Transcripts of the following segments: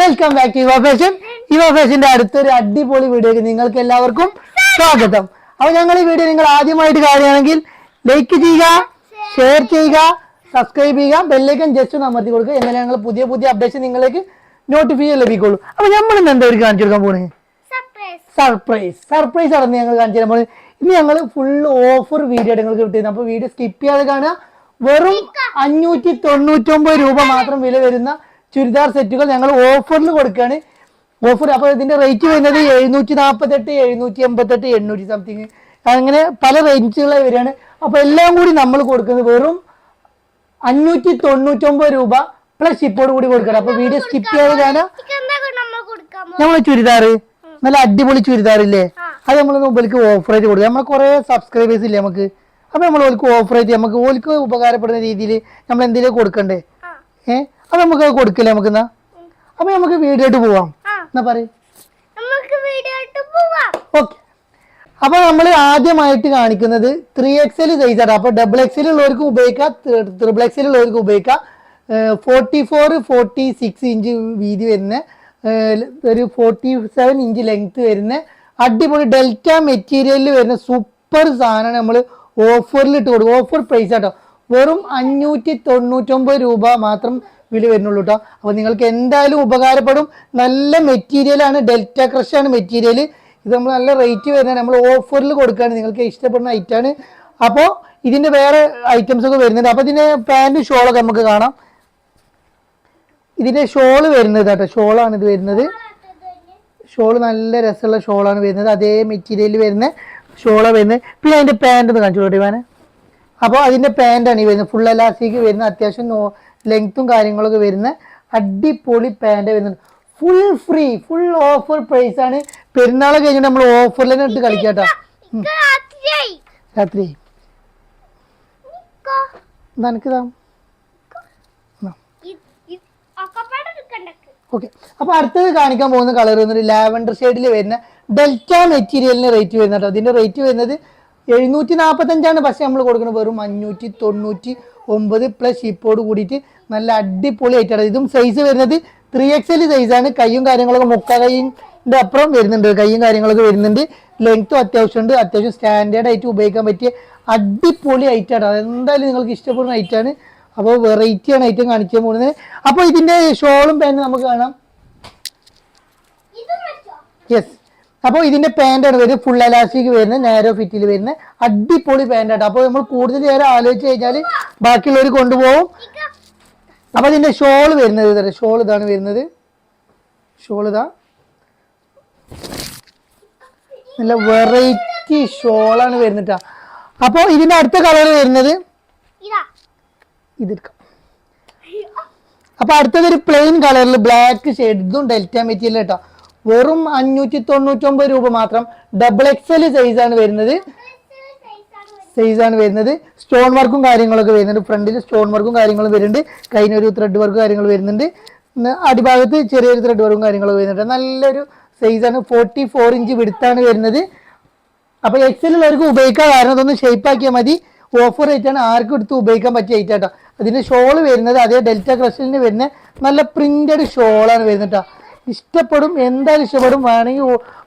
Welcome back to Yuva fashion Yuva ഫാഷന്റെ അടുത്തൊരു അടിപൊളി വീഡിയോക്ക് നിങ്ങൾക്ക് എല്ലാവർക്കും സ്വാഗതം. അപ്പൊ ഞങ്ങൾ ഈ വീഡിയോ നിങ്ങൾ ആദ്യമായിട്ട് കാണുകയാണെങ്കിൽ ലൈക്ക് ചെയ്യുക ഷെയർ ചെയ്യുക സബ്സ്ക്രൈബ് ചെയ്യുക ബെല്ലൈക്കൻ ജസ്റ്റ് ഒന്ന് അമർത്തി കൊടുക്കുക. എന്നാലും ഞങ്ങൾ പുതിയ പുതിയ അപ്ഡേറ്റ്സ് നിങ്ങൾക്ക് നോട്ടിഫിക്കേഷൻ ലഭിക്കുള്ളൂ അപ്പൊ നമ്മൾ ഇന്ന് എന്താ കാണിച്ചു കൊടുക്കാൻ പോണേ? സർപ്രൈസ് സർപ്രൈസ് ആണ് ഞങ്ങൾ കാണിച്ചു തരാൻ പോകുന്നത് ഇനി ഞങ്ങൾ ഫുൾ ഓഫർ വീഡിയോ നിങ്ങൾക്ക് കിട്ടുന്നത് അപ്പൊ വീഡിയോ സ്കിപ്പ് ചെയ്യാതെ കാണുക. വെറും അഞ്ഞൂറ്റി തൊണ്ണൂറ്റൊമ്പത് രൂപ മാത്രം വില വരുന്ന ചുരിദാർ സെറ്റുകൾ ഞങ്ങൾ ഓഫറിൽ കൊടുക്കുകയാണ്. ഓഫർ അപ്പോൾ ഇതിന്റെ റേറ്റ് വരുന്നത് എഴുന്നൂറ്റി നാൽപ്പത്തെട്ട് എഴുന്നൂറ്റി എൺപത്തെട്ട് എണ്ണൂറ്റി സംതിങ് അങ്ങനെ പല റേഞ്ചുകളെ വരികയാണ്. അപ്പോൾ എല്ലാം കൂടി നമ്മൾ കൊടുക്കുന്നത് വെറും അഞ്ഞൂറ്റി തൊണ്ണൂറ്റൊമ്പത് രൂപ പ്ലസ് ഷിപ്പോട് കൂടി കൊടുക്കണം അപ്പോൾ വീഡിയോ സ്കിപ്പ് ചെയ്യാതെ നമ്മൾ ചുരിദാറ് നല്ല അടിപൊളി ചുരിദാർ ഇല്ലേ? അത് നമ്മൾ മുമ്പിലേക്ക് ഓഫർ ആയിട്ട് കൊടുക്കും. നമ്മൾ കുറെ സബ്സ്ക്രൈബേഴ്സ് ഇല്ലേ നമുക്ക്? അപ്പൊ നമ്മൾ ഓൽക്ക് ഓഫർ ആയിട്ട് നമുക്ക് ഓൽക്ക് ഉപകാരപ്പെടുന്ന രീതിയിൽ നമ്മൾ എന്തെങ്കിലും കൊടുക്കണ്ടേ? ആ, ഏ? അത് നമുക്ക് കൊടുക്കില്ലേ നമുക്ക് എന്നാ അപ്പൊ നമുക്ക് വീഡിയോട്ട് പോവാം. എന്നാ പറയും. ഓക്കെ. അപ്പൊ നമ്മൾ ആദ്യമായിട്ട് കാണിക്കുന്നത് ത്രീ എക്സൽ സൈസ് ആണ്. അപ്പൊ ഡബിൾ എക്സൽ ഉള്ളവർക്ക് ഉപയോഗിക്കാം ത്രിബിൾ എക്സൽ ഉള്ളവർക്ക് ഉപയോഗിക്കാം. Forty four forty six inch വീതി വരുന്ന ഒരു ഫോർട്ടി സെവൻ ഇഞ്ച് ലെങ്ത് വരുന്ന അടിപൊളി ഡെൽറ്റ മെറ്റീരിയലിൽ വരുന്ന സൂപ്പർ സാധനമാണ് നമ്മൾ ഓഫറിൽ ഇട്ട് കൊടുക്കും ഓഫർ പ്രൈസ് ആട്ടോ. വെറും അഞ്ഞൂറ്റി തൊണ്ണൂറ്റൊമ്പത് രൂപ മാത്രം വില വരുന്നുള്ളൂ കേട്ടോ അപ്പോൾ നിങ്ങൾക്ക് എന്തായാലും ഉപകാരപ്പെടും. നല്ല മെറ്റീരിയലാണ് ഡെൽറ്റ ക്രഷ് ആണ് മെറ്റീരിയൽ ഇത് നമ്മൾ നല്ല റേറ്റ് വരുന്നത് നമ്മൾ ഓഫറിൽ കൊടുക്കുകയാണ് നിങ്ങൾക്ക് ഇഷ്ടപ്പെടുന്ന ഐറ്റാണ് അപ്പോൾ ഇതിന്റെ വേറെ ഐറ്റംസ് ഒക്കെ വരുന്നുണ്ട്. അപ്പോൾ ഇതിന്റെ പാന്റും ഷോളൊക്കെ നമുക്ക് കാണാം. ഇതിന്റെ ഷോൾ വരുന്നത് കേട്ടോ. ഷോളാണ് ഇത് വരുന്നത്. ഷോൾ നല്ല രസമുള്ള ഷോളാണ് വരുന്നത്. അതേ മെറ്റീരിയലിൽ വരുന്ന ഷോളാണ് വരുന്നത്. പിന്നെ അതിന്റെ പാന്റ് ഒന്ന് കാണിച്ചു കേട്ടോ ഇവാന്. അപ്പോൾ അതിന്റെ പാന്റാണ് ഈ വരുന്നത്. ഫുൾ എലാസ്റ്റിക് വരുന്ന അത്യാവശ്യം ലെങ്ത്തും കാര്യങ്ങളൊക്കെ വരുന്ന അടിപൊളി പാന്റ് വരുന്നുണ്ട്. Full free full offer price ആണ്. പെരുന്നാൾ കഴിഞ്ഞിട്ട് നമ്മൾ ഓഫറിൽ തന്നെ ഇട്ട് കളിക്കാട്ടോ. രാത്രി. നിനക്കിതാ. ഓക്കെ അപ്പൊ അടുത്തത് കാണിക്കാൻ പോകുന്ന കളർ വന്നിട്ട് ലാവൻഡർ ഷെയ്ഡിൽ വരുന്ന ഡെൽറ്റ മെറ്റീരിയലിന് റേറ്റ് വരുന്നുണ്ടോ കേട്ടോ. അതിന്റെ റേറ്റ് വരുന്നത് എഴുന്നൂറ്റി നാൽപ്പത്തഞ്ചാണ് പക്ഷെ നമ്മൾ കൊടുക്കുന്നത് വെറും അഞ്ഞൂറ്റി തൊണ്ണൂറ്റി ഒമ്പത് പ്ലസ് ഷിപ്പോട് കൂടിയിട്ട് നല്ല അടിപൊളി ആയിട്ടാണ് ഇതും സൈസ് വരുന്നത് ത്രീ എക്സ് എൽ സൈസാണ് കൈയും കാര്യങ്ങളൊക്കെ മുക്ക കൈയിന്റെ അപ്പുറം വരുന്നുണ്ട്. കൈയും കാര്യങ്ങളൊക്കെ വരുന്നുണ്ട്. ലെങ്ത്തും അത്യാവശ്യമുണ്ട് അത്യാവശ്യം സ്റ്റാൻഡേർഡ് ആയിട്ട് ഉപയോഗിക്കാൻ പറ്റിയ അടിപൊളി ഐറ്റാണ് അതെന്തായാലും നിങ്ങൾക്ക് ഇഷ്ടപ്പെടുന്ന ഐറ്റാണ് അപ്പോൾ വെറൈറ്റിയാണ് ഐറ്റം കാണിക്കാൻ പോകുന്നത്. അപ്പോൾ ഇതിന്റെ ഷോളും പാന്റും നമുക്ക് കാണാം? യെസ് അപ്പോൾ ഇതിന്റെ പാന്റാണ് വരുന്നത്. ഫുൾ എലാസ്റ്റിക് വരുന്നത് നാരോ ഫിറ്റിൽ വരുന്ന അടിപൊളി പാന്റാണ് അപ്പോൾ നമ്മൾ കൂടുതൽ നേരം ആലോചിച്ച് കഴിഞ്ഞാൽ ബാക്കിയുള്ളവർ കൊണ്ടുപോകും. അപ്പോൾ ഇതിന്റെ ഷോൾ വരുന്നത് ഇതാണ് ഷോൾ ഇതാണ് വരുന്നത്. ഷോൾ ഇതാ. നല്ല വെറൈറ്റി ഷോളാണ് വരുന്നിട്ടാ അപ്പോൾ ഇതിന്റെ അടുത്ത കളർ വരുന്നത് ഇതാ. ഇതെടുക്കാം അപ്പോൾ അടുത്തത് ഒരു പ്ലെയിൻ കളറിൽ ബ്ലാക്ക് ഷെയ്ഡ് ഇതും ഡെൽറ്റ മെറ്റീരിയൽ കേട്ടോ വെറും അഞ്ഞൂറ്റി തൊണ്ണൂറ്റൊമ്പത് രൂപ മാത്രം ഡബിൾ എക്സൽ സൈസാണ് വരുന്നത്. സൈസാണ് വരുന്നത്. സ്റ്റോൺ വർക്കും കാര്യങ്ങളൊക്കെ വരുന്നുണ്ട്. ഫ്രണ്ടിൽ സ്റ്റോൺ വർക്കും കാര്യങ്ങളും വരുന്നുണ്ട്. കൈനൊരു ത്രെഡ് വർക്കും കാര്യങ്ങൾ വരുന്നുണ്ട്. അടിഭാഗത്ത് ചെറിയൊരു ത്രെഡ് വർക്കും കാര്യങ്ങളൊക്കെ വരുന്നുണ്ട്. നല്ലൊരു സൈസാണ് ഫോർട്ടി ഫോർ ഇഞ്ച് വിടുത്താണ് വരുന്നത്. അപ്പോൾ എക്സൽ ഉള്ളവർക്ക് ഉപയോഗിക്കാൻ കാരണം അതൊന്ന് ഷേപ്പ് ആക്കിയാൽ മതി. ഓഫർ ആണ് ആർക്കും എടുത്ത് ഉപയോഗിക്കാൻ പറ്റിയ ഐറ്റം കേട്ടോ അതിന്റെ ഷോൾ വരുന്നത് അതേ ഡെൽറ്റ ക്രഷലിന് വരുന്ന നല്ല പ്രിന്റഡ് ഷോളാണ് വരുന്നത് കേട്ടോ ഇഷ്ടപ്പെടും എന്തായാലും ഇഷ്ടപ്പെടും. വേണമെങ്കിൽ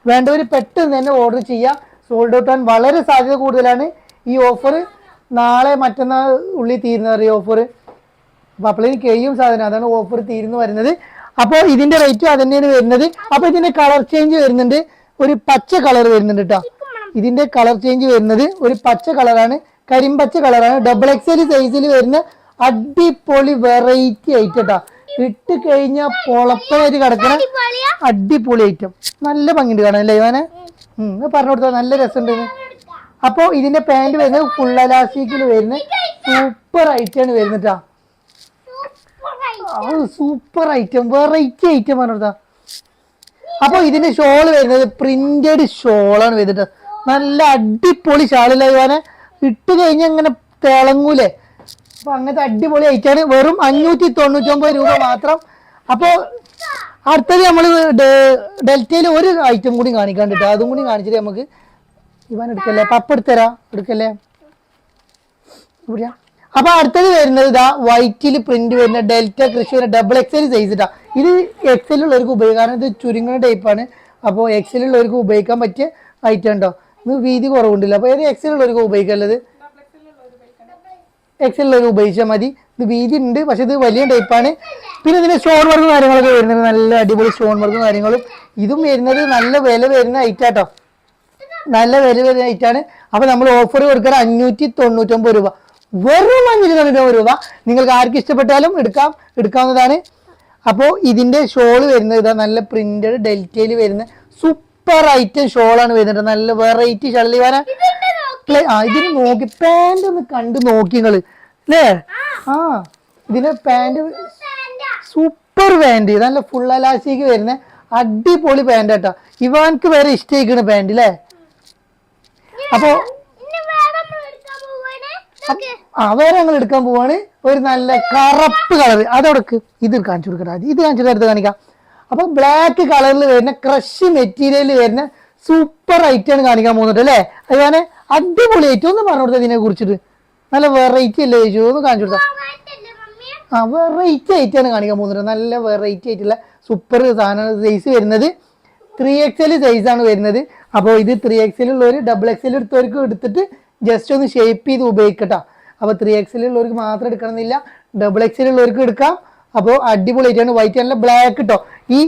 വേണ്ടവർ പെട്ടെന്ന് തന്നെ ഓർഡർ ചെയ്യാം. സോൾഡ് ഔട്ട് ആവാൻ വളരെ സാധ്യത കൂടുതലാണ് ഈ ഓഫർ നാളെ മറ്റന്നാൾ ഉള്ളിൽ തീരുന്ന ഈ ഓഫർ അപ്പോൾ കഴിയും സാധനം. അതാണ് ഓഫർ തീരുന്നു വരുന്നത്. അപ്പോൾ ഇതിന്റെ റേറ്റ് അത് തന്നെയാണ് വരുന്നത്. അപ്പോൾ ഇതിന്റെ കളർ ചേഞ്ച് വരുന്നുണ്ട്. ഒരു പച്ച കളർ വരുന്നുണ്ട് കേട്ടോ ഇതിന്റെ കളർ ചേഞ്ച് വരുന്നത് ഒരു പച്ച കളറാണ് കരിമ്പച്ച കളറാണ് ഡബിൾ എക്സ് എക്സൽ സൈസിൽ വരുന്ന അടിപൊളി വെറൈറ്റി ആയിട്ട് കേട്ടോ ഇട്ട് കഴിഞ്ഞാൽ പൊളപ്പമായിട്ട് കിടക്കണ അടിപൊളി ഐറ്റം നല്ല ഭംഗിയുണ്ട് കാണാൻ അല്ലേ ഇവനെ? പറഞ്ഞു കൊടുത്താൽ നല്ല രസമുണ്ട് അപ്പോൾ ഇതിന്റെ പാന്റ് വരുന്നത് ഫുൾ അലാസ്റ്റിക്കിൽ വരുന്ന സൂപ്പർ ഐറ്റാണ് വരുന്നിട്ടാ. സൂപ്പർ ഐറ്റം വെറൈറ്റി ഐറ്റം പറഞ്ഞതാ അപ്പൊ ഇതിന്റെ ഷോൾ വരുന്നത് പ്രിന്റഡ് ഷോളാണ് വരുന്നത് നല്ല അടിപൊളി ഷാളില്ല ഇവനെ? ഇട്ട് കഴിഞ്ഞാൽ ഇങ്ങനെ തിളങ്ങൂലേ? അപ്പൊ അങ്ങനത്തെ അടിപൊളി ഐറ്റാണ് വെറും അഞ്ഞൂറ്റി തൊണ്ണൂറ്റൊമ്പത് രൂപ മാത്രം. അപ്പോ അടുത്തത് നമ്മൾ ഡെൽറ്റയിൽ ഒരു ഐറ്റം കൂടി കാണിക്കാണ്ട് കേട്ടോ അതും കൂടി കാണിച്ചിട്ട് നമുക്ക് ഇവൻ എടുക്കല്ലേ? പപ്പ എടുത്തരാ? എടുക്കല്ലേ? അപ്പൊ അടുത്തത് വരുന്നത് ഇതാ വൈറ്റിൽ പ്രിന്റ് വരുന്ന ഡെൽറ്റ കൃഷി ഡബിൾ എക്സൽ സൈസ് ഇട്ടാ ഇത് എക്സലുള്ളവർക്ക് ഉപയോഗിക്കാൻ ഇത് ചുരുങ്ങുന്ന ടൈപ്പാണ് അപ്പോൾ എക്സലുള്ളവർക്ക് ഉപയോഗിക്കാൻ പറ്റിയ ഐറ്റം ഉണ്ടോ? ഇത് വീതി കുറവുണ്ടല്ലോ. അപ്പോൾ ഏത് എക്സലുള്ളവർക്ക് ഉപയോഗിക്കാനുള്ളത്? എക്സൽ ഉള്ളവർ ഉപയോഗിച്ചാൽ മതി. ഇത് വീതി ഉണ്ട് പക്ഷെ ഇത് വലിയ ടൈപ്പാണ് പിന്നെ ഇതിന് സ്റ്റോൺ വർക്കും കാര്യങ്ങളൊക്കെ വരുന്നത് നല്ല അടിപൊളി സ്റ്റോൺ വർക്കും കാര്യങ്ങളും. ഇതും വരുന്നത് നല്ല വില വരുന്ന ഐറ്റാട്ടോ നല്ല വില വരുന്ന ഐറ്റാണ് അപ്പൊ നമ്മൾ ഓഫർ കൊടുക്കാൻ അഞ്ഞൂറ്റി തൊണ്ണൂറ്റൊമ്പത് രൂപ. വെറും അഞ്ഞൂറ്റി തൊണ്ണൂറ്റൊമ്പത് രൂപ നിങ്ങൾക്ക് ആർക്ക് ഇഷ്ടപ്പെട്ടാലും എടുക്കാം. എടുക്കാവുന്നതാണ്. അപ്പോൾ ഇതിന്റെ ഷോൾ വരുന്നത് ഇതാ നല്ല പ്രിന്റഡ് ഡെൽറ്റയിൽ വരുന്ന സൂപ്പർ ഐറ്റം ഷോളാണ് വരുന്നത്. നല്ല വെറൈറ്റി ഷള്ളിവാന പ്ലേ- ആ ഇതിന് നോക്കി പാന്റ് ഒന്ന് കണ്ട് നോക്കി നിങ്ങൾ. അല്ലേ ആ ഇതിന് പാന്റ് സൂപ്പർ പാന്റ് നല്ല ഫുൾ അലാസിക്ക് വരുന്ന. അടിപൊളി പാന്റ് കേട്ടോ. ഇവാൻക്ക് വേറെ ഇഷ്ടമായിക്കണ് പാന്റ് അല്ലേ അപ്പോ. ആ വേറെ ഞങ്ങൾ എടുക്കാൻ പോവാണ്. ഒരു നല്ല കറുപ്പ് കളർ അതോടക്ക് ഇത് കാണിച്ചു കൊടുക്കട്ടെ ഇത് കാണിച്ചു എടുത്ത് കാണിക്കാം. അപ്പൊ ബ്ലാക്ക് കളറിൽ വരുന്ന ക്രഷ് മെറ്റീരിയൽ വരുന്ന സൂപ്പർ ഐറ്റം കാണിക്കാൻ പോകുന്നുണ്ട് അല്ലേ അതുപോലെ അടിപൊളി ഏറ്റവും ഒന്ന് പറഞ്ഞു കൊടുത്തതിനെ കുറിച്ചിട്ട്. നല്ല വെറൈറ്റി അല്ലേ ചേച്ചി ഒന്ന് കാണിച്ചു കൊടുത്താ. ആ വെറൈറ്റി ആയിട്ടാണ് കാണിക്കാൻ പോകുന്നത്. നല്ല വെറൈറ്റി ആയിട്ടുള്ള സൂപ്പർ സാധനം സൈസ് വരുന്നത്. ത്രീ എൽ ആണ് വരുന്നത്. അപ്പോൾ ഇത് ത്രീ ഉള്ളവർ ഡബിൾ എക്സ് എൽ എടുത്തവർക്ക് എടുത്തിട്ട് ജസ്റ്റ് ഒന്ന് ഷേപ്പ് ചെയ്ത് ഉപയോഗിക്കട്ടോ. അപ്പോൾ ത്രീ ഉള്ളവർക്ക് മാത്രം എടുക്കണമെന്നില്ല. ഡബിൾ എക്സ് എൽ ഉള്ളവർക്ക് എടുക്കാം. അപ്പോൾ അടിപൊളി ആണ്. വൈറ്റ് നല്ല ബ്ലാക്ക് കേട്ടോ ഈ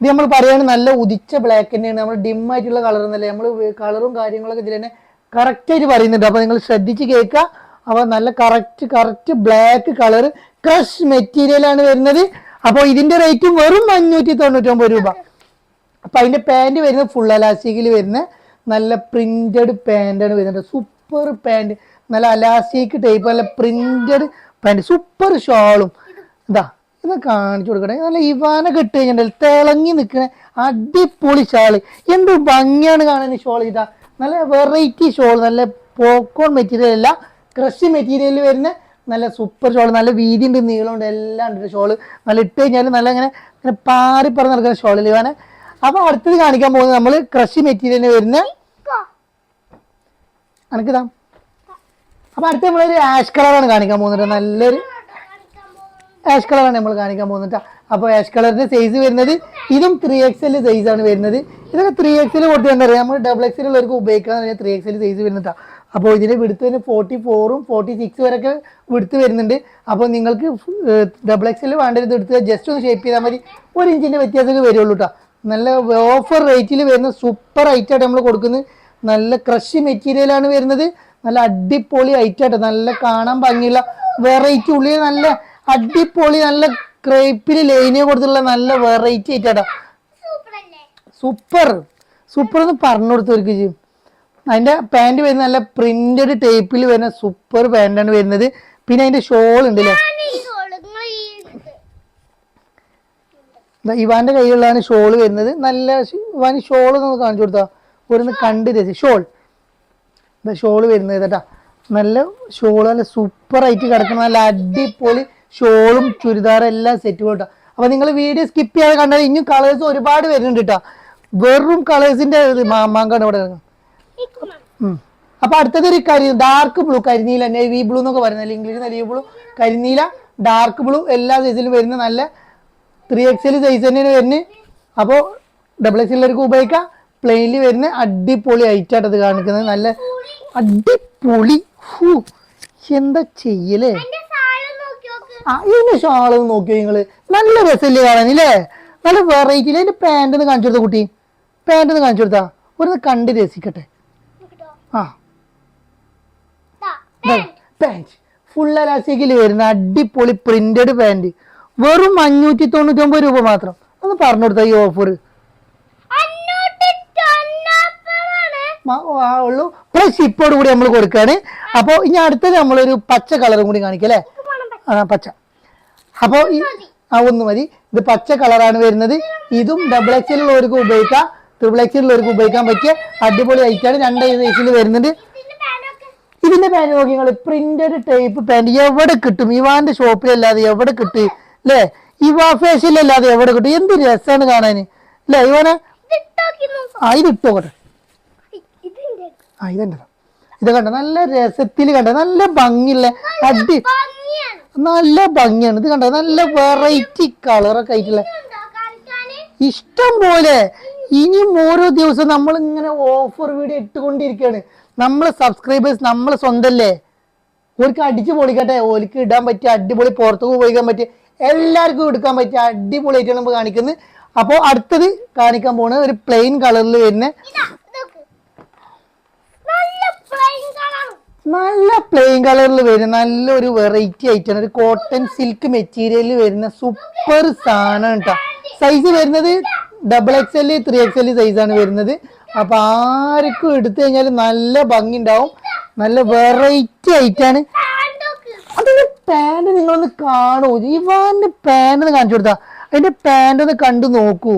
ഇത് നമ്മൾ പറയുകയാണ് നല്ല ഉദിച്ച ബ്ലാക്ക് തന്നെയാണ്. നമ്മൾ ഡിം ആയിട്ടുള്ള കളർ എന്നല്ലേ നമ്മൾ കളറും കാര്യങ്ങളൊക്കെ ഇതിൽ തന്നെ കറക്റ്റ് പറയുന്നുണ്ട്. അപ്പോൾ നിങ്ങൾ ശ്രദ്ധിച്ച് കേൾക്കുക. അപ്പോൾ നല്ല correct correct black colour crush material ആണ് വരുന്നത്. അപ്പോൾ ഇതിന്റെ റേറ്റും വെറും അഞ്ഞൂറ്റി തൊണ്ണൂറ്റൊമ്പത് രൂപ. അപ്പൊ അതിന്റെ പാന്റ് വരുന്നത് ഫുൾ അലാസ്റ്റിക്കിൽ വരുന്ന നല്ല പ്രിന്റഡ് പാന്റാണ് വരുന്നത്. സൂപ്പർ പാന്റ് നല്ല അലാസ്റ്റിക് ടൈപ്പ് നല്ല പ്രിന്റഡ് പാന്റ് സൂപ്പർ ഷോളും ഇതാ ഇത് കാണിച്ചു കൊടുക്കണേ നല്ല ഇവാന കെട്ട് കഴിഞ്ഞിട്ടുണ്ടല്ലോ. തിളങ്ങി നിൽക്കണ അടിപൊളി ഷാൾ എന്ത് ഭംഗിയാണ് കാണാൻ ഷോൾ ഇതാ. നല്ല വെറൈറ്റി ഷോൾ നല്ല പോക്കോൺ മെറ്റീരിയൽ അല്ല ക്രഷ് മെറ്റീരിയൽ വരുന്ന നല്ല സൂപ്പർ ഷോൾ നല്ല വീതിയുണ്ട് നീളമുണ്ട് എല്ലാം ഉണ്ട് ഷോൾ നല്ല ഇട്ട് കഴിഞ്ഞാൽ നല്ല ഇങ്ങനെ ഇങ്ങനെ പാറി പറന്ന് നടക്കുന്ന ഷോളിൽ വേണേ അപ്പൊ അടുത്തത് കാണിക്കാൻ പോകുന്നത് നമ്മൾ ക്രഷ് മെറ്റീരിയലിന് വരുന്ന. അനക്കിതാ അപ്പൊ അടുത്ത നമ്മളൊരു ആഷ് കളറാണ് കാണിക്കാൻ പോകുന്നത് നല്ലൊരു. ആഷ് കളറാണ് നമ്മൾ കാണിക്കാൻ പോകുന്നത് അപ്പോൾ ആഷ് കളറിന്റെ സൈസ് വരുന്നത് ഇതും ത്രീ സൈസ് ആണ് വരുന്നത്. ഇതൊക്കെ ത്രീ എക്സ് എൽ കൊടുത്ത് എന്താ പറയുക നമ്മൾ ഡബിൾ എക്സ് ഉള്ളവർക്ക് ഉപയോഗിക്കാൻ ത്രീ എക്സ് എൽ സൈസ് വരുന്നതാ അപ്പോൾ ഇതിന് വിടുത്ത് തന്നെ ഫോർട്ടി ഫോറും ഫോർട്ടി സിക്സ് വരെയൊക്കെ വിടുത്ത് വരുന്നുണ്ട്. അപ്പോൾ നിങ്ങൾക്ക് ഡബിൾ എക്സ് എൽ വേണ്ടത് എടുത്ത് ജസ്റ്റ് ഒന്ന് ഷേപ്പ് ചെയ്താൽ മതി. ഒരു ഇഞ്ചിന്റെ വ്യത്യാസമൊക്കെ വരുള്ളൂ കേട്ടോ നല്ല ഓഫർ റേറ്റിൽ വരുന്ന സൂപ്പർ ഐറ്റമായിട്ട് നമ്മൾ കൊടുക്കുന്നത്. നല്ല ക്രഷ് മെറ്റീരിയൽ ആണ് വരുന്നത്. നല്ല അടിപൊളി ഐറ്റമായിട്ട് നല്ല കാണാൻ ഭംഗിയുള്ള വെറൈറ്റി ഉള്ളിൽ നല്ല അടിപൊളി നല്ല ക്രേപ്പിൽ ലൈനിയെ കൊടുത്തുള്ള നല്ല വെറൈറ്റി ആയിട്ടാട്ടോ? സൂപ്പർ. സൂപ്പർ എന്ന് പറഞ്ഞു കൊടുത്തവർക്ക് ചെയ്യും. അതിന്റെ പാന്റ് വരുന്ന നല്ല പ്രിന്റഡ് ടൈപ്പിൽ വരുന്ന സൂപ്പർ പാന്റാണ് വരുന്നത്. പിന്നെ അതിന്റെ ഷോൾ ഉണ്ട് അല്ലേ ഇവാന്റെ കയ്യിലുള്ളതാണ് ഷോൾ വരുന്നത്. നല്ല ഇവാൻ ഷോൾ ഒന്ന് കാണിച്ചു കൊടുത്താ? ഒരു കണ്ട് രസി ഷോൾ ഷോൾ വരുന്നത് കേട്ടാ. നല്ല ഷോൾ നല്ല സൂപ്പർ ആയിട്ട് കിടക്കുന്ന നല്ല അടിപൊളി ഷോളും ചുരിദാറും എല്ലാം സെറ്റ് കേട്ടോ അപ്പൊ നിങ്ങൾ വീഡിയോ സ്കിപ്പ് ചെയ്യാതെ കണ്ടാൽ ഇനിയും കളേഴ്സ് ഒരുപാട് വരുന്നുണ്ട് കേട്ടോ വെറും കളേഴ്സിന്റെ മാങ്കാണ് ഇവിടെ. അപ്പൊ അടുത്തത് ഒരു കരി ഡാർക്ക് ബ്ലൂ കരിനീല നേവി ബ്ലൂ എന്നൊക്കെ പറയുന്നത്. ഇംഗ്ലീഷ് നേവി ബ്ലൂ കരിനീല ഡാർക്ക് ബ്ലൂ എല്ലാ സൈസിലും വരുന്ന നല്ല ത്രീ എക്സ് എൽ സൈസ് തന്നെയാണ് വരുന്നത്. അപ്പോൾ ഡബിൾ എക്സ് എല്ലാവർക്കും ഉപയോഗിക്കാം. പ്ലെയിനിൽ വരുന്ന അടിപൊളി ഐറ്റായിട്ട് അത് കാണിക്കുന്നത്. നല്ല അടിപൊളി. ഹൂ എന്താ ചെയ്യലേ എന്റെ സാൾ നോക്കി നോക്ക്. ആ ഇതിന്റെ ഷാൾ നോക്കിയോ നിങ്ങൾ? നല്ല രസമില്ലേ കാണാനില്ലേ? നല്ല വെറൈറ്റി അതിന്റെ പാന്റ് ഒന്ന് കാണിച്ചു കൊടുത്ത കുട്ടി. പാന്റ് ഒന്ന് കാണിച്ചു കൊടുത്താ. ഒരു കണ്ട് രസിക്കട്ടെ. ആ. പാന്റ് പാന്റ് ഫുൾ അലാസ്റ്റിക്കിൽ വരുന്ന അടിപൊളി പ്രിന്റഡ് പാന്റ് വെറും അഞ്ഞൂറ്റി തൊണ്ണൂറ്റി ഒമ്പത് രൂപ മാത്രം. ഒന്ന് പറഞ്ഞു കൊടുത്ത ഈ ഓഫർ ഉള്ളു. പ്ലസ് ഇപ്പോഴും കൂടി നമ്മൾ കൊടുക്കാണ് അപ്പോൾ ഇനി അടുത്തത് നമ്മളൊരു പച്ച കളറും കൂടി കാണിക്കാം ആ പച്ച. അപ്പോൾ ഈ ആ ഒന്ന് മതി. ഇത് പച്ച കളറാണ് വരുന്നത്. ഇതും ഡബിൾ എക്സിൽ ഉള്ളവർക്ക് ഉപയോഗിക്കാം. ട്രിപ്പിൾ എക്സിൽ ഉള്ളവർക്ക് ഉപയോഗിക്കാൻ പറ്റിയ അടിപൊളി ഐറ്റാണ് രണ്ട് സൈസിൽ വരുന്നുണ്ട് ഇതിന്റെ പാന്റ് നോക്കി നിങ്ങൾ പ്രിന്റഡ് ടൈപ്പ് പാന്റ് എവിടെ കിട്ടും? ഇവാന്റെ ഷോപ്പിലല്ലാതെ എവിടെ കിട്ടി? അല്ലേ ഇവാ ഫാഷനിലല്ലാതെ എവിടെ കിട്ടും? എന്ത് രസമാണ് കാണാൻ അല്ലേ ഇവാനെ? ആ ഇത് ഇട്ടോട്ടെ ആ ഇതെന്താ ഇത് കണ്ട നല്ല രസത്തിൽ കണ്ട നല്ല ഭംഗിയുള്ള അടി നല്ല ഭംഗിയാണ്. ഇത് കണ്ട നല്ല വെറൈറ്റി കളറൊക്കെ ആയിട്ടുള്ള ഇഷ്ടം പോലെ. ഇനിയും ഓരോ ദിവസം നമ്മൾ ഇങ്ങനെ ഓഫർ വീഡിയോ ഇട്ടുകൊണ്ടിരിക്കുകയാണ്. നമ്മളെ സബ്സ്ക്രൈബേഴ്സ് നമ്മളെ സ്വന്തല്ലേ? ഓർക്ക് അടിച്ചു പൊളിക്കട്ടെ. ഓർക്ക് ഇടാൻ പറ്റിയ അടിപൊളി പുറത്തു പോയിക്കാൻ പറ്റിയ എല്ലാവർക്കും എടുക്കാൻ പറ്റിയ അടിപൊളിയായിട്ടാണ് നമ്മൾ കാണിക്കുന്നത്. അപ്പോൾ അടുത്തത് കാണിക്കാൻ പോകുന്നത് ഒരു പ്ലെയിൻ കളറിൽ വരുന്ന നല്ല പ്ലെയിൻ കളറിൽ വരുന്ന നല്ലൊരു വെറൈറ്റി ആയിട്ടാണ് ഒരു കോട്ടൺ സിൽക്ക് മെറ്റീരിയലിൽ വരുന്ന സൂപ്പർ സാധനം കേട്ടോ സൈസ് വരുന്നത് double X L three X L സൈസാണ് വരുന്നത്. അപ്പൊ ആർക്കും എടുത്തു കഴിഞ്ഞാൽ നല്ല ഭംഗി ഉണ്ടാവും. നല്ല വെറൈറ്റി ആയിട്ടാണ് അതിന്റെ പാന്റ് നിങ്ങളൊന്ന് കാണൂ. ഇവാന്റെ പാന്റ് ഒന്ന് കാണിച്ചു കൊടുത്താ. അതിന്റെ പാന്റ് ഒന്ന് കണ്ടു നോക്കൂ.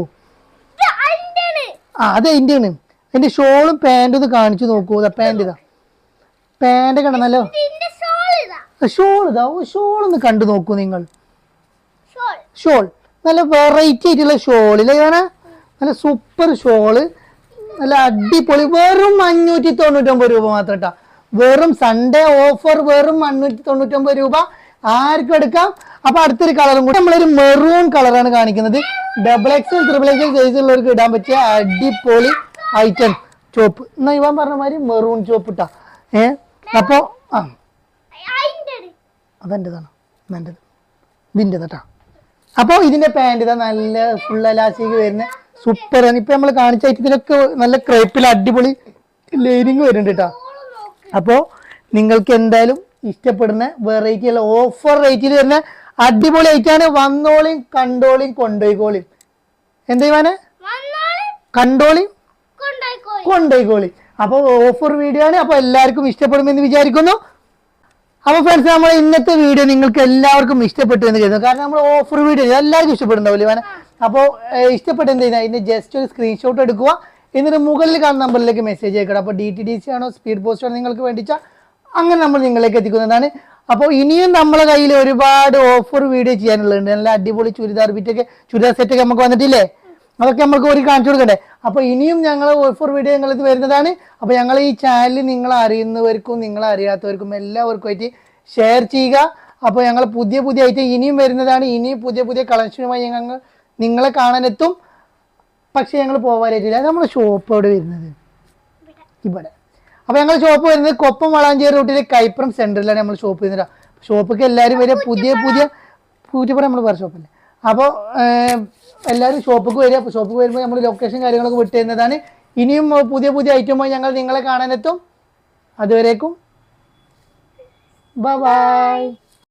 അതെ ആ അത് അതിന്റെയാണ് അതിന്റെ ഷോളും പാന്റ് ഒന്ന് കാണിച്ചു നോക്കൂ. പാന്റ് ഇതാ. പാന്റ് കിടന്നല്ലോ നല്ല ഷോൾ ഇതാ ഷോൾ ഒന്ന് കണ്ടു നോക്കൂ നിങ്ങൾ. ഷോൾ. നല്ല വെറൈറ്റി ആയിട്ടുള്ള ഷോളില്ലേ നല്ല സൂപ്പർ ഷോൾ നല്ല അടിപൊളി. വെറും അഞ്ഞൂറ്റി തൊണ്ണൂറ്റൊമ്പത് രൂപ മാത്രം കേട്ടോ വെറും സൺഡേ ഓഫർ വെറും അഞ്ഞൂറ്റി തൊണ്ണൂറ്റൊമ്പത് രൂപ. ആർക്കും എടുക്കാം. അപ്പൊ അടുത്തൊരു കളറും കൂടി. നമ്മളൊരു മെറൂൺ കളറാണ് കാണിക്കുന്നത്. Double XL triple XL size ഉള്ളവർക്ക് ഇടാൻ പറ്റിയ അടിപൊളി ഐറ്റം ചോപ്പ് എന്നാ ഇവൻ പറഞ്ഞ മാതിരി മെറൂൺ ചോപ്പ് ഇട്ടാ. ഏ? അപ്പോ ആ. അതെന്റെതാണ് എന്റെത് ഇതിന്റെ കേട്ടോ അപ്പോൾ ഇതിന്റെ പാന്റ് ഇതാ നല്ല ഫുൾ അലാസ്റ്റിക് വരുന്ന. സൂപ്പർ ആണ്. ഇപ്പൊ നമ്മൾ കാണിച്ച ഐറ്റത്തിലൊക്കെ നല്ല ക്രേപ്പിൽ അടിപൊളി ലൈനിങ് വരുന്നുണ്ട് കേട്ടോ അപ്പോ നിങ്ങൾക്ക് എന്തായാലും ഇഷ്ടപ്പെടുന്ന വെറൈറ്റി ഉള്ള ഓഫർ റേറ്റിൽ വരുന്ന അടിപൊളി ഐറ്റാണ് വന്നോളിയും കണ്ടോളിയും കൊണ്ടുപോയിക്കോളിയും എന്താ ഇവാനെ? കണ്ടോളിയും കൊണ്ടുപോയിക്കോളി അപ്പോൾ ഓഫർ വീഡിയോ ആണ്. അപ്പോൾ എല്ലാവർക്കും ഇഷ്ടപ്പെടുമെന്ന് വിചാരിക്കുന്നു. അപ്പോൾ ഫ്രണ്ട്സ് നമ്മൾ ഇന്നത്തെ വീഡിയോ നിങ്ങൾക്ക് എല്ലാവർക്കും ഇഷ്ടപ്പെട്ടു എന്ന് കരുതുന്നു. കാരണം നമ്മൾ ഓഫർ വീഡിയോ എല്ലാവർക്കും ഇഷ്ടപ്പെടുന്നുണ്ടാവില്ല ഇവനെ. അപ്പോൾ ഇഷ്ടപ്പെട്ട എന്ത് ചെയ്യുന്നത് ഇതിന്റെ ജസ്റ്റ് ഒരു സ്ക്രീൻഷോട്ട് എടുക്കുക. എന്നിട്ട് മുകളിൽ കാണുന്ന നമ്പറിലേക്ക് മെസ്സേജ് അയക്കണം അപ്പോൾ ഡി ടി ഡി സി ആണോ സ്പീഡ് പോസ്റ്റ് ആണോ നിങ്ങൾക്ക് വേണ്ടിച്ചാൽ അങ്ങനെ നമ്മൾ നിങ്ങളിലേക്ക് എത്തിക്കുന്നതാണ്. അപ്പോൾ ഇനിയും നമ്മളെ കയ്യിൽ ഒരുപാട് ഓഫർ വീഡിയോ ചെയ്യാനുള്ളതുണ്ട്. നല്ല അടിപൊളി ചുരിദാർ ബിറ്റൊക്കെ ചുരിദാർ സെറ്റൊക്കെ നമുക്ക് വന്നിട്ടില്ലേ? അതൊക്കെ നമുക്ക് ഒരു കാണിച്ചു കൊടുക്കണ്ടേ? അപ്പൊ ഇനിയും ഞങ്ങൾ ഫോർ വീഡിയോ ഞങ്ങളിത് വരുന്നതാണ്. അപ്പൊ ഞങ്ങൾ ഈ ചാനൽ നിങ്ങൾ അറിയുന്നവർക്കും നിങ്ങൾ അറിയാത്തവർക്കും എല്ലാവർക്കും ആയിട്ട് ഷെയർ ചെയ്യുക. അപ്പൊ ഞങ്ങൾ പുതിയ പുതിയ ഐറ്റം ഇനിയും വരുന്നതാണ്. ഇനിയും പുതിയ പുതിയ കളക്ഷനുമായി ഞങ്ങൾ നിങ്ങളെ കാണാനെത്തും. പക്ഷെ ഞങ്ങൾ പോകാനായിട്ടില്ല നമ്മുടെ ഷോപ്പോട് വരുന്നത്. ഇവിടെ. അപ്പൊ ഞങ്ങൾ ഷോപ്പ് വരുന്നത് കൊപ്പം വളാഞ്ചേരി റൂട്ടിലെ കൈപ്രം സെന്ററിലാണ് നമ്മൾ ഷോപ്പ് ചെയ്യുന്നത് ഷോപ്പൊക്കെ എല്ലാവരും വരെ പുതിയ പുതിയ പൂജപ്പുറം നമ്മൾ വേറെ ഷോപ്പല്ലേ അപ്പോൾ എല്ലാവരും ഷോപ്പിക്ക് വരിക. ഷോപ്പിൽ വരുമ്പോൾ നമ്മൾ ലൊക്കേഷൻ കാര്യങ്ങളൊക്കെ വിട്ട് തരുന്നതാണ് ഇനിയും പുതിയ പുതിയ ഐറ്റമായി ഞങ്ങൾ നിങ്ങളെ കാണാനെത്തും. അതുവരേക്കും. ബൈ